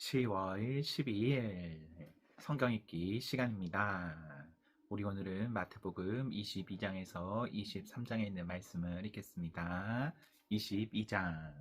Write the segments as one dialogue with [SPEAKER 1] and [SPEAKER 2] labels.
[SPEAKER 1] 10월 12일 성경 읽기 시간입니다. 우리 오늘은 마태복음 22장에서 23장에 있는 말씀을 읽겠습니다. 22장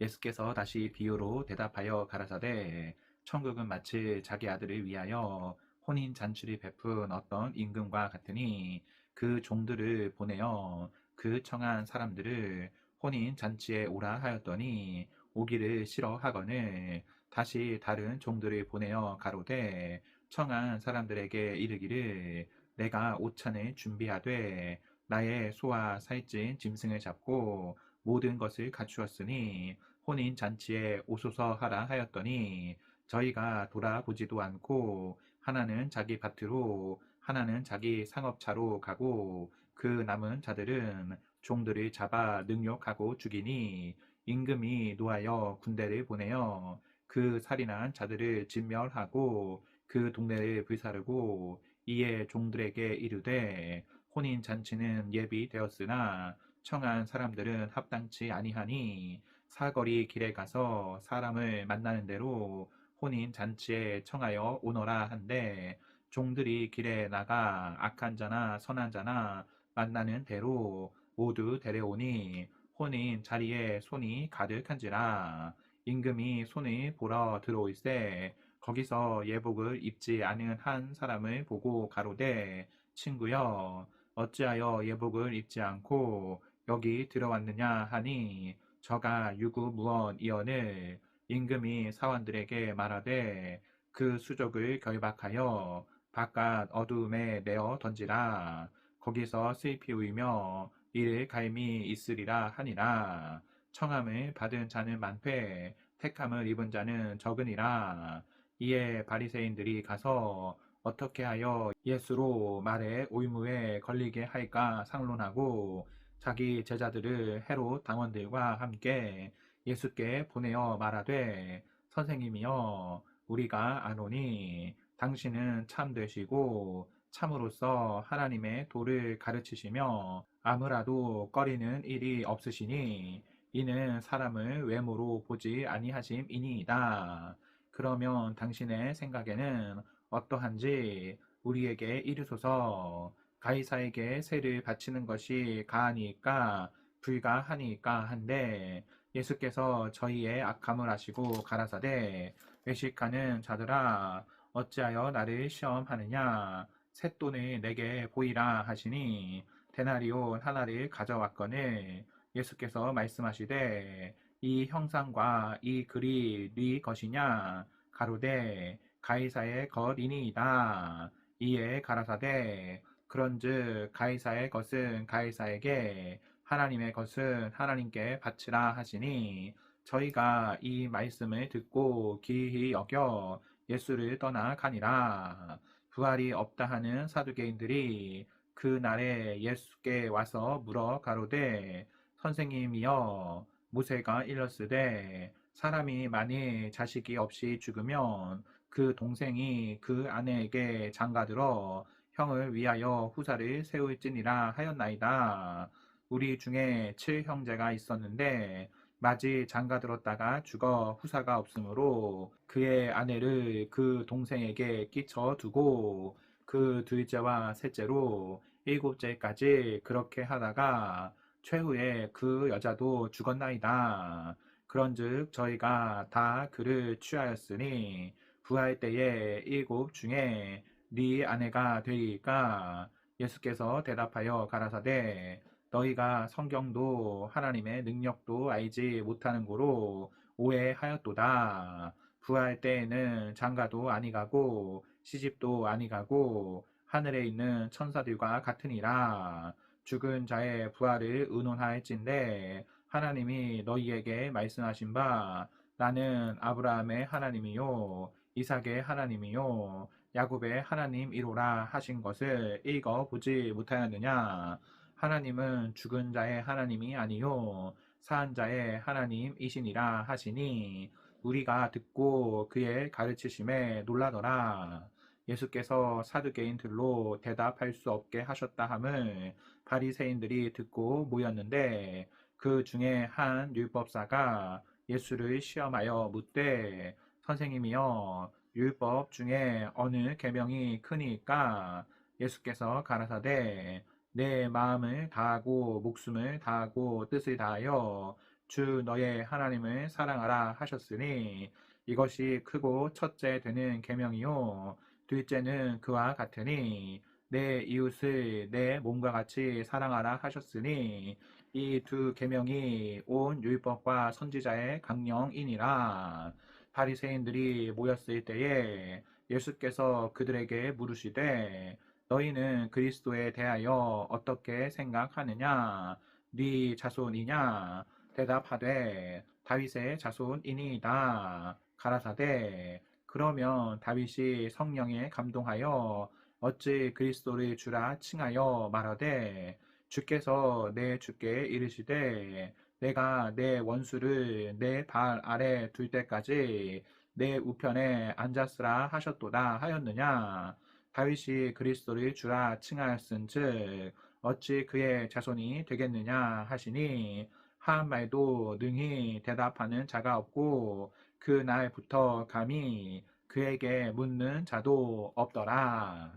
[SPEAKER 1] 예수께서 다시 비유로 대답하여 가라사대 천국은 마치 자기 아들을 위하여 혼인 잔치를 베푼 어떤 임금과 같으니 그 종들을 보내어 그 청한 사람들을 혼인 잔치에 오라 하였더니 오기를 싫어하거늘 다시 다른 종들을 보내어 가로되 청한 사람들에게 이르기를 내가 오찬을 준비하되 나의 소와 살찐 짐승을 잡고 모든 것을 갖추었으니 혼인 잔치에 오소서 하라 하였더니 저희가 돌아보지도 않고 하나는 자기 밭으로 하나는 자기 상업차로 가고 그 남은 자들은 종들을 잡아 능욕하고 죽이니 임금이 노하여 군대를 보내어 그 살인한 자들을 진멸하고 그 동네를 불사르고 이에 종들에게 이르되 혼인 잔치는 예비되었으나 청한 사람들은 합당치 아니하니 사거리 길에 가서 사람을 만나는 대로 혼인 잔치에 청하여 오너라 한데 종들이 길에 나가 악한 자나 선한 자나 만나는 대로 모두 데려오니 혼인 자리에 손이 가득한지라 임금이 손을 보러 들어올세 거기서 예복을 입지 않은 한 사람을 보고 가로되 친구여 어찌하여 예복을 입지 않고 여기 들어왔느냐 하니 저가 유구무원이언을 임금이 사원들에게 말하되 그 수족을 결박하여 바깥 어두움에 내어 던지라. 거기서 슬피 울며 이를 갈미 있으리라 하니라 청함을 받은 자는 많되 택함을 입은 자는 적으니라. 이에 바리새인들이 가서 어떻게 하여 예수로 말에 오이무에 걸리게 할까 상론하고 자기 제자들을 헤롯 당원들과 함께 예수께 보내어 말하되 선생님이여 우리가 아노니 당신은 참 되시고 참으로서 하나님의 도를 가르치시며 아무라도 꺼리는 일이 없으시니 이는 사람을 외모로 보지 아니하심이니이다. 그러면 당신의 생각에는 어떠한지 우리에게 이르소서 가이사에게 세를 바치는 것이 가하니까 불가하니까 한데 예수께서 저희의 악함을 아시고 가라사대 외식하는 자들아 어찌하여 나를 시험하느냐 셋돈을 내게 보이라 하시니 데나리온 하나를 가져왔거늘 예수께서 말씀하시되 이 형상과 이 글이 네 것이냐? 가로되 가이사의 것이니이다. 이에 가라사대 그런즉 가이사의 것은 가이사에게 하나님의 것은 하나님께 바치라 하시니 저희가 이 말씀을 듣고 기히 여겨 예수를 떠나 가니라 부활이 없다 하는 사두개인들이 그 날에 예수께 와서 물어 가로되 선생님이여 모세가 일렀으되 사람이 만일 자식이 없이 죽으면 그 동생이 그 아내에게 장가들어 형을 위하여 후사를 세울지니라 하였나이다. 우리 중에 칠 형제가 있었는데 마지 장가들었다가 죽어 후사가 없으므로 그의 아내를 그 동생에게 끼쳐 두고 그 둘째와 셋째로 일곱째까지 그렇게 하다가 최후에 그 여자도 죽었나이다. 그런즉 저희가 다 그를 취하였으니 부활 때에 일곱 중에 네 아내가 되리까 예수께서 대답하여 가라사대 너희가 성경도 하나님의 능력도 알지 못하는 고로 오해하였도다. 부활 때에는 장가도 아니 가고 시집도 아니 가고 하늘에 있는 천사들과 같으니라. 죽은 자의 부활을 의논하였진대 하나님이 너희에게 말씀하신 바 나는 아브라함의 하나님이요 이삭의 하나님이요 야곱의 하나님이로라 하신 것을 읽어 보지 못하였느냐 하나님은 죽은 자의 하나님이 아니요 사한 자의 하나님이시니라 하시니 우리가 듣고 그의 가르치심에 놀라더라. 예수께서 사두개인들로 대답할 수 없게 하셨다 함을 바리새인들이 듣고 모였는데 그 중에 한 율법사가 예수를 시험하여 묻되 선생님이여 율법 중에 어느 계명이 크니까? 예수께서 가라사대 내 마음을 다하고 목숨을 다하고 뜻을 다하여 주 너의 하나님을 사랑하라 하셨으니 이것이 크고 첫째 되는 계명이요. 둘째는 그와 같으니 내 이웃을 내 몸과 같이 사랑하라 하셨으니 이 두 계명이 온 율법과 선지자의 강령이니라. 바리새인들이 모였을 때에 예수께서 그들에게 물으시되 너희는 그리스도에 대하여 어떻게 생각하느냐? 네 자손이냐? 대답하되 다윗의 자손이니이다. 가라사대 그러면 다윗이 성령에 감동하여 어찌 그리스도를 주라 칭하여 말하되 주께서 내 주께 이르시되 내가 내 원수를 내 발 아래 둘 때까지 내 우편에 앉았으라 하셨도다 하였느냐 다윗이 그리스도를 주라 칭하였은즉 어찌 그의 자손이 되겠느냐 하시니 한 말도 능히 대답하는 자가 없고 그 날부터 감히 그에게 묻는 자도 없더라.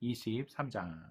[SPEAKER 1] 23장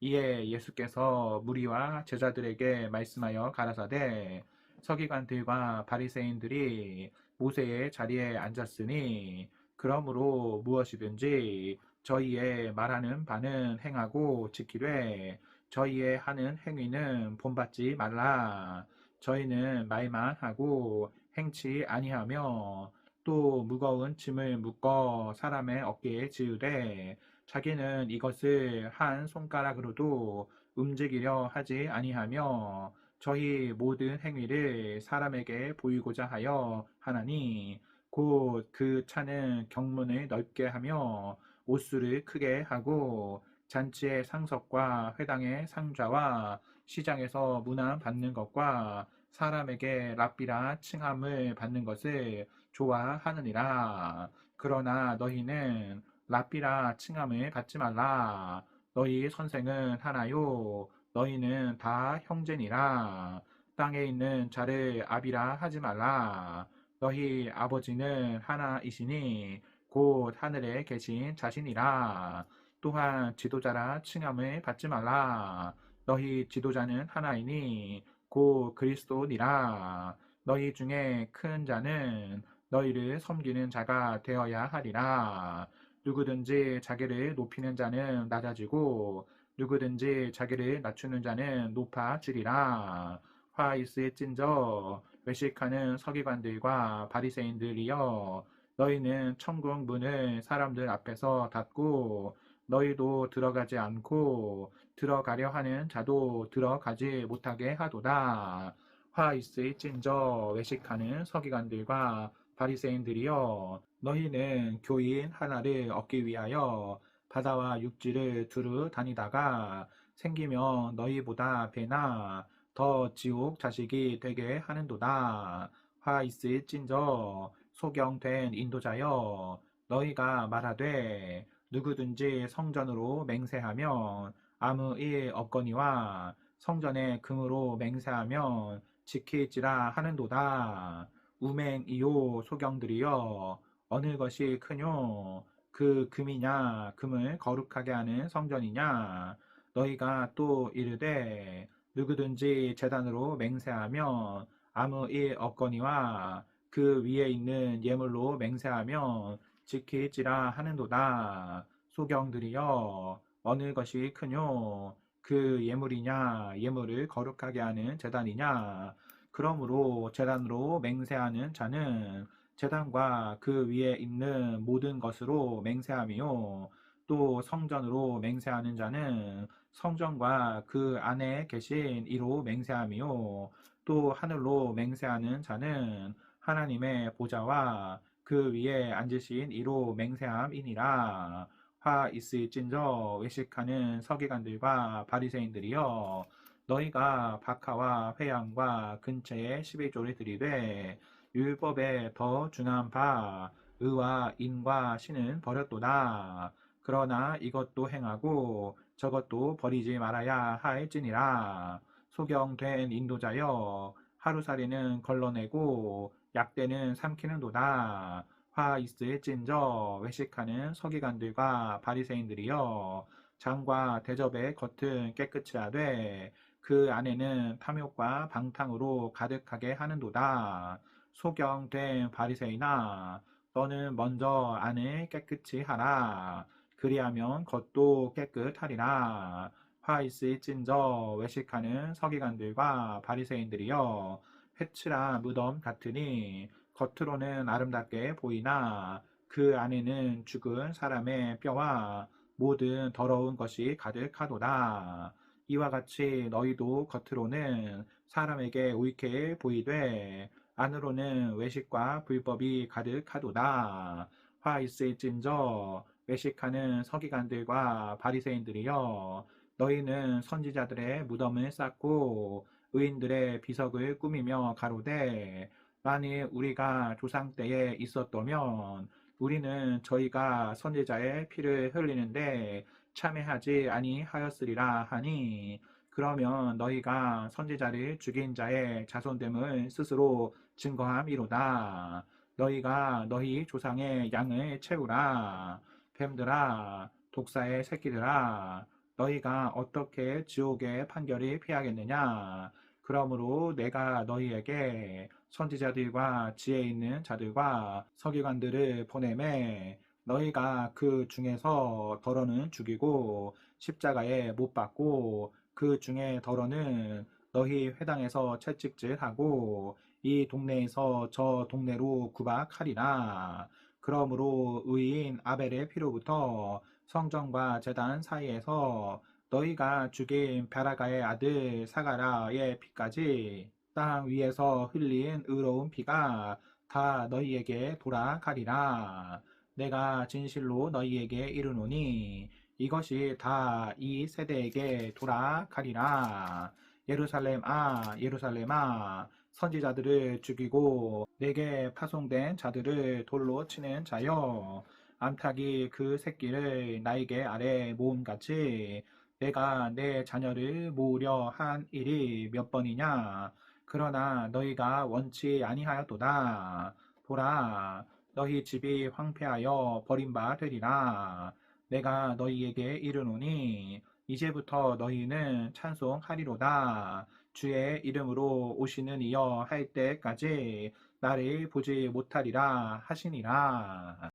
[SPEAKER 1] 이에 예수께서 무리와 제자들에게 말씀하여 가라사대 서기관들과 바리새인들이 모세의 자리에 앉았으니 그러므로 무엇이든지 저희의 말하는 바는 행하고 지키되 저희의 하는 행위는 본받지 말라. 저희는 말만 하고 행치 아니하며 또 무거운 짐을 묶어 사람의 어깨에 지으되 자기는 이것을 한 손가락으로도 움직이려 하지 아니하며 저희 모든 행위를 사람에게 보이고자 하여 하나니 곧 그 차는 경문을 넓게 하며 옷수를 크게 하고 잔치의 상석과 회당의 상좌와 시장에서 문안 받는 것과 사람에게 랍비라 칭함을 받는 것을 좋아하느니라. 그러나 너희는 랍비라 칭함을 받지 말라. 너희 선생은 하나요. 너희는 다 형제니라. 땅에 있는 자를 아비라 하지 말라. 너희 아버지는 하나이시니 곧 하늘에 계신 자신이라. 또한 지도자라 칭함을 받지 말라. 너희 지도자는 하나이니 곧 그리스도니라. 너희 중에 큰 자는 너희를 섬기는 자가 되어야 하리라. 누구든지 자기를 높이는 자는 낮아지고 누구든지 자기를 낮추는 자는 높아지리라. 화 있을진저 외식하는 서기관들과 바리새인들이여 너희는 천국 문을 사람들 앞에서 닫고 너희도 들어가지 않고 들어가려 하는 자도 들어가지 못하게 하도다. 화 있을진저 외식하는 서기관들과 바리새인들이여 너희는 교인 하나를 얻기 위하여 바다와 육지를 두루 다니다가 생기면 너희보다 배나 더 지옥 자식이 되게 하는도다. 화 있을진저 소경된 인도자여 너희가 말하되 누구든지 성전으로 맹세하면 아무 일 없거니와 성전의 금으로 맹세하면 지킬지라 하는도다. 우맹이요 소경들이여 어느 것이 크뇨? 그 금이냐? 금을 거룩하게 하는 성전이냐? 너희가 또 이르되 누구든지 재단으로 맹세하면 아무 일 없거니와 그 위에 있는 예물로 맹세하면 지킬지라 하는도다. 소경들이여 어느 것이 크뇨? 그 예물이냐? 예물을 거룩하게 하는 재단이냐? 그러므로 재단으로 맹세하는 자는 재단과 그 위에 있는 모든 것으로 맹세하며 또 성전으로 맹세하는 자는 성전과 그 안에 계신 이로 맹세하며 또 하늘로 맹세하는 자는 하나님의 보좌와 그 위에 앉으신 이로 맹세함이니라. 화 있을진저 외식하는 서기관들과 바리새인들이여 너희가 박하와 회양과 근처에 11조를 드리되 율법에 더 중한 바 의와 인과 신은 버렸도다. 그러나 이것도 행하고 저것도 버리지 말아야 할지니라. 소경된 인도자여 하루살이는 걸러내고 약대는 삼키는도다. 화 있을진저 외식하는 서기관들과 바리새인들이여 장과 대접의 겉은 깨끗이 하되 그 안에는 탐욕과 방탕으로 가득하게 하는도다. 소경된 바리새인아 너는 먼저 안을 깨끗이 하라. 그리하면 겉도 깨끗하리라. 화 있을진저 외식하는 서기관들과 바리새인들이여 회칠한 무덤 같으니 겉으로는 아름답게 보이나 그 안에는 죽은 사람의 뼈와 모든 더러운 것이 가득하도다. 이와 같이 너희도 겉으로는 사람에게 옳게 보이되 안으로는 외식과 불법이 가득하도다. 화 있을진저 외식하는 서기관들과 바리새인들이여 너희는 선지자들의 무덤을 쌓고 의인들의 비석을 꾸미며 가로되 만일 우리가 조상 때에 있었다면 우리는 저희가 선지자의 피를 흘리는데 참여하지 아니하였으리라 하니 그러면 너희가 선지자를 죽인 자의 자손됨을 스스로 증거함이로다. 너희가 너희 조상의 양을 채우라. 뱀들아, 독사의 새끼들아, 너희가 어떻게 지옥의 판결을 피하겠느냐? 그러므로 내가 너희에게 선지자들과 지혜 있는 자들과 서기관들을 보내매 너희가 그 중에서 더러는 죽이고 십자가에 못 박고 그 중에 더러는 너희 회당에서 채찍질하고 이 동네에서 저 동네로 구박하리라. 그러므로 의인 아벨의 피로부터 성전과 제단 사이에서 너희가 죽인 베라가의 아들 사가라의 피까지 땅 위에서 흘린 의로운 피가 다 너희에게 돌아가리라. 내가 진실로 너희에게 이르노니 이것이 다 이 세대에게 돌아가리라. 예루살렘 아 예루살렘아 선지자들을 죽이고 내게 파송된 자들을 돌로 치는 자여 암탉이 그 새끼를 나에게 아래 모음같이 내가 내 자녀를 모으려 한 일이 몇 번이냐? 그러나 너희가 원치 아니하였도다. 보라 너희 집이 황폐하여 버림바 되리라. 내가 너희에게 이르노니 이제부터 너희는 찬송하리로다. 주의 이름으로 오시는 이여 할 때까지 나를 보지 못하리라 하시니라.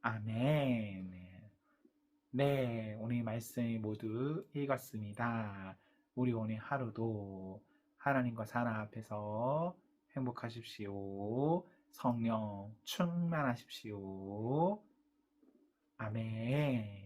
[SPEAKER 1] 아멘 네, 오늘 말씀 모두 읽었습니다. 우리 오늘 하루도 하나님과 사랑 앞에서 행복하십시오. 성령 충만하십시오. 아멘.